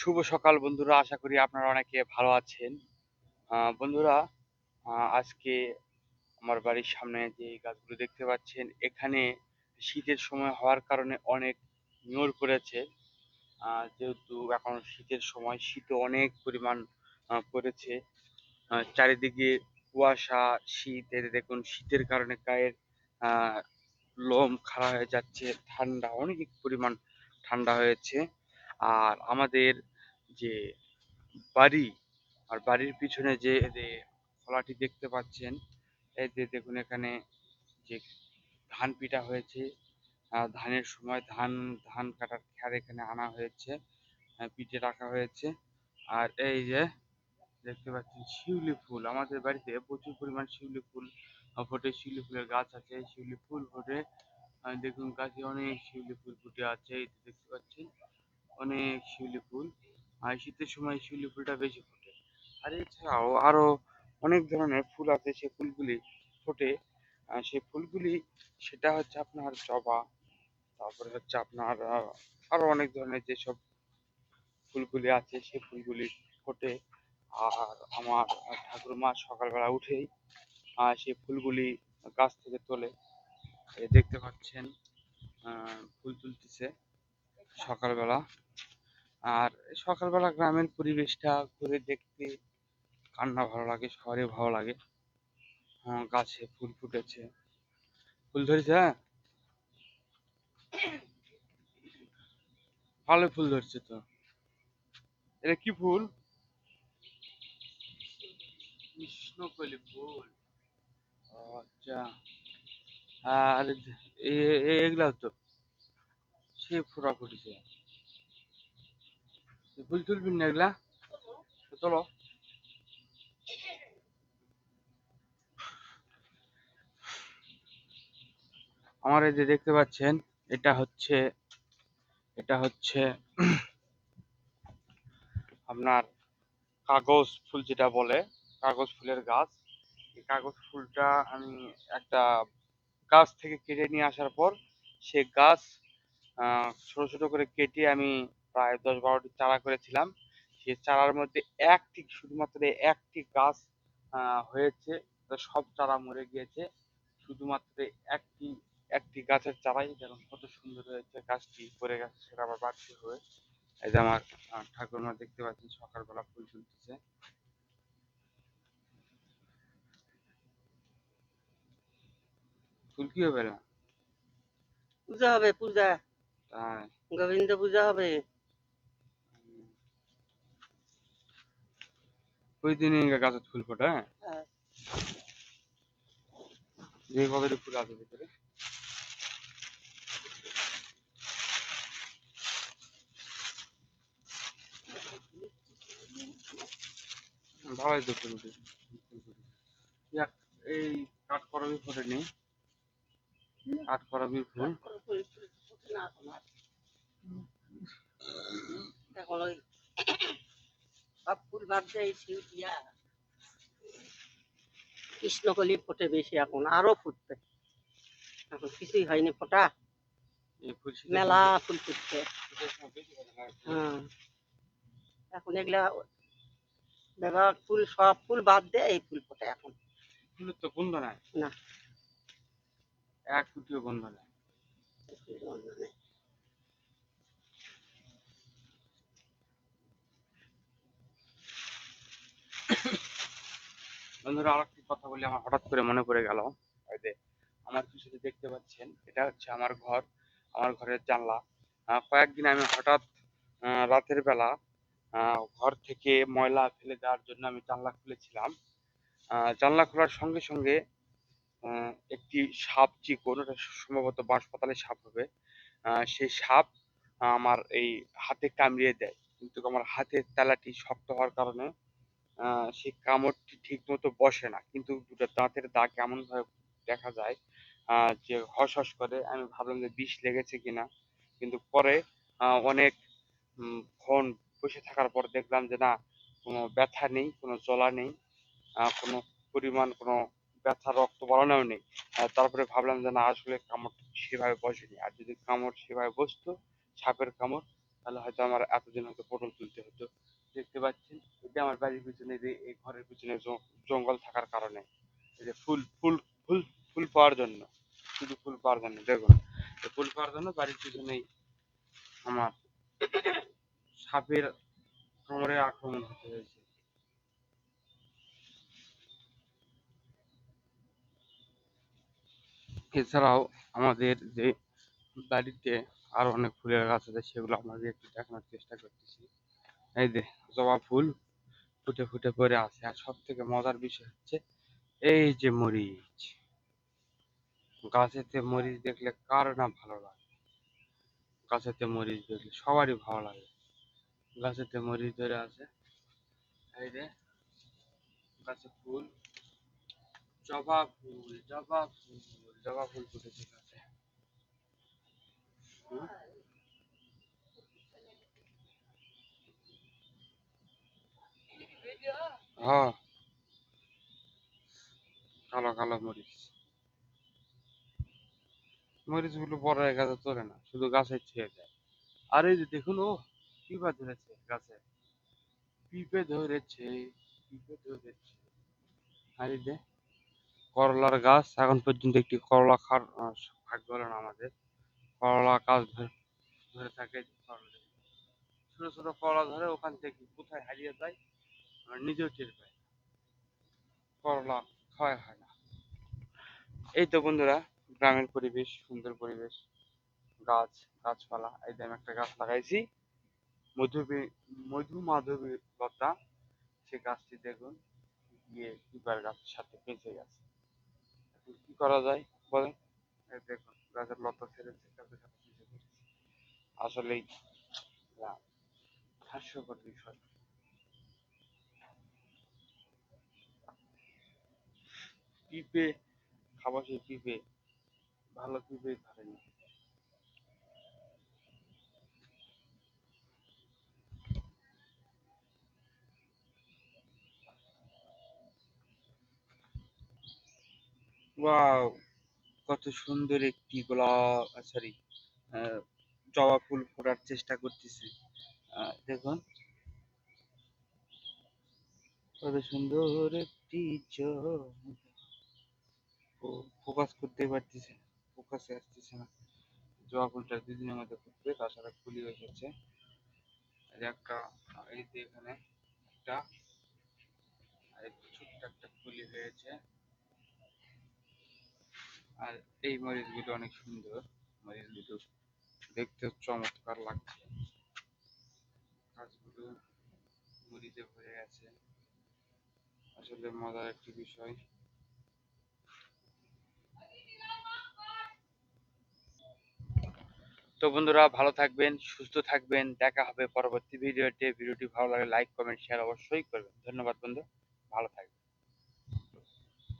শুভ সকাল বন্ধুরা আশা করি আপনারা অনেকে ভালো আছেন। বন্ধুরা আজকে আমার বাড়ির সামনে যে গাছগুলো দেখতে পাচ্ছেন এখানে শীতের সময় হওয়ার কারণে অনেক নিয়র আহ, যেহেতু এখন শীতের সময় শীতে অনেক পরিমাণ পড়েছে। চারিদিকে কুয়াশা শীত এতে দেখুন শীতের কারণে গায়ের লোম খাড়া হয়ে যাচ্ছে ঠান্ডা অনেক পরিমাণ ঠান্ডা হয়েছে। আর আমাদের যে বাড়ি আর বাড়ির পিছনে যে খোলাটি দেখতে পাচ্ছেন, এই যে দেখুন এখানে যে ধান পিটা হয়েছে ধানের সময় ধান ধান কাটার খ্যার এখানে আনা হয়েছে পিঠে রাখা হয়েছে, আর এই যে দেখতে পাচ্ছেন শিউলি ফুল, আমাদের বাড়িতে প্রচুর পরিমাণ শিউলি ফুল ফোটে শিউলি ফুলের গাছ আছে শিউলি ফুল ফোটে দেখুন গাছে অনেক শিউলি ফুল ফুটে আছে, এই দেখতে পাচ্ছেন, অনেক শিউলি ফুল আর শীতের সময় শিউলি ফুলটা বেশি ফোটে। আর এছাড়াও আরও অনেক ধরনের ফুল আছে সেই ফুলগুলি ফোটে। আহ, সেই ফুলগুলি সেটা হচ্ছে আপনার জবা তারপরে হচ্ছে আপনার আরও অনেক ধরনের যেসব ফুলগুলি আছে সেই ফুলগুলি ফোটে। আর আমার ঠাকুরমা সকালবেলা উঠেই আহ, সেই ফুলগুলি গাছ থেকে তোলে। দেখতে পাচ্ছেন ফুল তুলতেছে সকালবেলা। আর সকালবেলা গ্রামের পরিবেশটা ঘুরে দেখতে কান্না ভালো লাগে, শহরে ভালো লাগে। হ্যাঁ গাছে ফুল ফুটেছে। ফুল ধরেছে হ্যাঁ? ভালো ফুল ধরছে তো। এটা কি ফুল? কৃষ্ণকলি ফুল। আচ্ছা। আর এগুলা তো সে ফোটা ফুটেছে। ফুল তুলবি না এগুলা চলো। আমার এই যে দেখতে পাচ্ছেন, এটা হচ্ছে এটা হচ্ছে আপনার কাগজ ফুল যেটা বলে, কাগজ ফুলের গাছ। এই কাগজ ফুলটা আমি একটা গাছ থেকে কেটে নিয়ে আসার পর, সে গাছ ছোট ছোট করে কেটে আমি প্রায় দশ বারোটি চারা করেছিলাম। সেই চারার মধ্যে একটি শুধুমাত্র একটি গাছ হয়েছে। সব চারা মরে গিয়েছে। শুধুমাত্র একটি একটি গাছের চারাই দেখুন কত সুন্দর হয়েছে গাছটি পরে গেছে সেটা আবার বাড়তি হয়ে এই যে আমার ঠাকুরমা দেখতে পাচ্ছেন সকালবেলা ফুল তুলতেছে ফুল কি হবে না? পূজা হবে পূজা। গোবিন্দ পূজা হবে। ওই দিনই গাছের ফুল ফোটে হ্যাঁ? হ্যাঁ। যে কবে ফুল আছে ভিতরে। ভালোই তো ফুল এই কাঠ করবি ফোটেনি কাঠ করবি ফুল। ওই সব ফুল দেয় শিউটিয়া কৃষ্ণকলি ফোটে বেশি এখন আরও ফুটবে। এখন কিছুই হয়নি ফোটা। এই মেলা ফুল ফুটছে। না। হ্যাঁ। এখন এগুলা দেখা ফুল সব ফুল বাদ দেয় এই ফুল ফোটে এখন। ফুলের তো গন্ধ নাই? না। এক ফুটিও গন্ধ নাই। বন্ধুরা আর একটি কথা বলি, আমার হঠাৎ করে মনে পড়ে গেল। আমার পিছনে দেখতে পাচ্ছেন, এটা হচ্ছে আমার ঘর, আমার ঘরের জানলা। কয়েকদিন আমি হঠাৎ রাতের বেলা ঘর থেকে ময়লা ফেলে দেওয়ার জন্য আমি জানলা খুলেছিলাম। জানলা খোলার সঙ্গে সঙ্গে একটি সাপ চিকন, ওটা সম্ভবত বাঁশপাতালের সাপ হবে সেই সাপ আমার এই হাতে কামড়িয়ে দেয়। কিন্তু আমার হাতের তালাটি শক্ত হওয়ার কারণে সেই কামড়টি ঠিক মতো বসে না। কিন্তু দুটো দাঁতের দাগ এমন ভাবে দেখা যায় যে হস হস করে। আমি ভাবলাম যে বিষ লেগেছে কিনা। কিন্তু পরে অনেক ক্ষণ বসে থাকার পর দেখলাম যে না, কোনো ব্যথা নেই, কোনো জ্বলা নেই কোনো পরিমাণ কোনো ব্যথা, রক্ত বাড়ানোও নেই। তারপরে ভাবলাম যে না, আসলে কামড় সেভাবে বসেনি। আর যদি কামড় সেভাবে বসতো, সাপের কামড় তাহলে হয়তো আমার এতদিন হয়তো পটল তুলতে হতো। দেখতে পাচ্ছেন এটা আমার বাড়ির পিছনে যে, এই ঘরের পিছনে জঙ্গল থাকার কারণে, এই যে ফুল ফুল ফুল ফুল পাওয়ার জন্য, শুধু ফুল পাওয়ার জন্য, দেখুন ফুল পাওয়ার জন্য বাড়ির পিছনেই আমার সাপের কামড়ে আক্রমণ হতে হয়েছে। এছাড়াও আমাদের যে বাড়িতে আরও অনেক ফুলের গাছ আছে, সেগুলো আমাদের একটু দেখানোর চেষ্টা করতেছি। এই যে, জবা ফুল ফুটে ফুটে পড়ে আছে, আর সব থেকে মজার বিষয় হচ্ছে এই যে মরিচ। গাছেতে মরিচ দেখলে কার না ভালো লাগে? গাছেতে মরিচ দেখলে সবারই ভালো লাগে। গাছেতে মরিচ ধরে আছে, এই যে, গাছে ফুল, জবা ফুল জবা ফুল জবা ফুল গাছে। হুম? হ্যাঁ। ছেয়ে যায় আর এই যে দেখুন, ও ধরেছে গাছে। পিঁপে ধরেছে পিঁপে ধরেছে। আর করলার গাছ, এখন পর্যন্ত একটি করলা খার ভাগ্য হলো না আমাদের। করলা গাছ ধরে থাকে ছোট ছোট করলা ধরে ওখান থেকে কোথায় হারিয়ে যায়, আমরা নিজেও টের পাই করলা ক্ষয় হয় না। এই তো বন্ধুরা, গ্রামের পরিবেশ, সুন্দর পরিবেশ, গাছ, গাছপালা, এই যে আমি একটা গাছ লাগাইছি, মধুবী, মধু মাধবী লতা, সে গাছটি দেখুন, গিয়ে পিপার গাছের সাথে পেঁচে গেছে। কি করা যায় বলেন? দেখুন। লতা গেছে আসলেই হাস্যকর বিষয়। পিঁপে খাবার সেই পিঁপে ভালো পিঁপে ধরেনি। ওয়াও! কত সুন্দর একটি গোলাপ সরি জবা ফুল ফোটার চেষ্টা করতেছে। দেখুন। কত সুন্দর একটি ফোকাস করতে পারতেছে ফোকাসে আসতেছে না। জবা ফুলটা দুদিনের মধ্যে ফুটবে, তাছাড়া ফুলি এসেছে এই যে একটা, এই যে এখানে একটা আর ছোট্ট একটা ফুলি হয়েছে। আর এই মরিচগুলো অনেক সুন্দর। মরিচগুলো দেখতে চমৎকার লাগছে। গাছগুলো মরিচে ভরে গেছে আসলে মজার একটি বিষয়। তো বন্ধুরা, ভালো থাকবেন, সুস্থ থাকবেন। দেখা হবে পরবর্তী ভিডিওতে। ভিডিওটি ভালো লাগলে লাইক কমেন্ট শেয়ার অবশ্যই করবেন। ধন্যবাদ বন্ধু। ভালো থাকবেন।